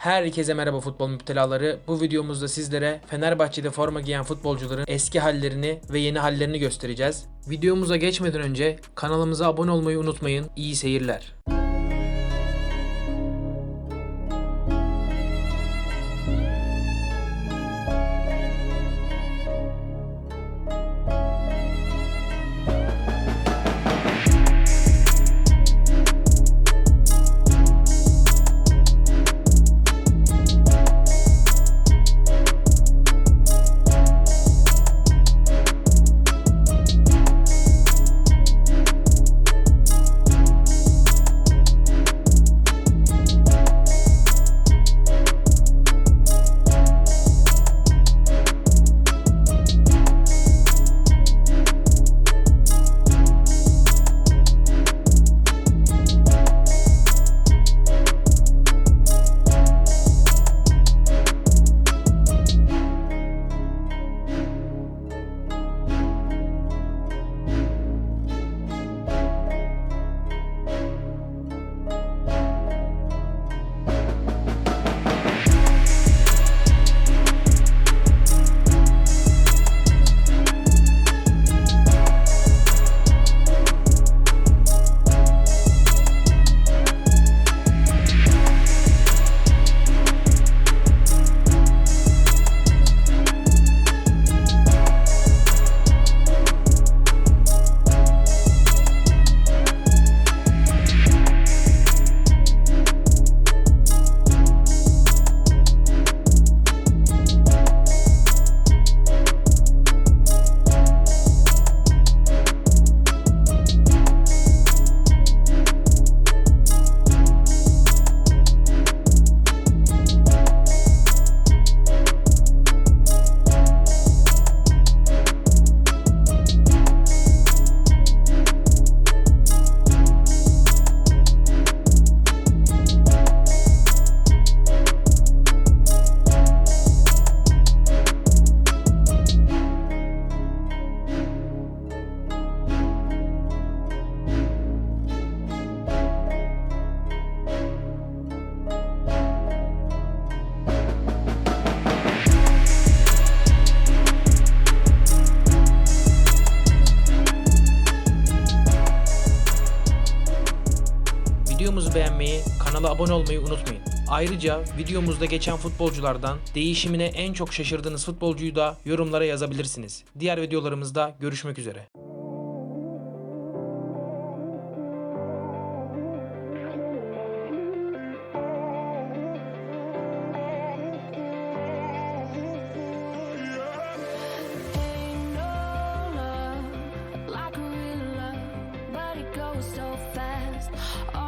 Herkese merhaba futbol müptelaları. Bu videomuzda sizlere Fenerbahçe'de forma giyen futbolcuların eski hallerini ve yeni hallerini göstereceğiz. Videomuza geçmeden önce kanalımıza abone olmayı unutmayın. İyi seyirler. Videomuzu beğenmeyi, kanala abone olmayı unutmayın. Ayrıca videomuzda geçen futbolculardan değişimine en çok şaşırdığınız futbolcuyu da yorumlara yazabilirsiniz. Diğer videolarımızda görüşmek üzere. So fast.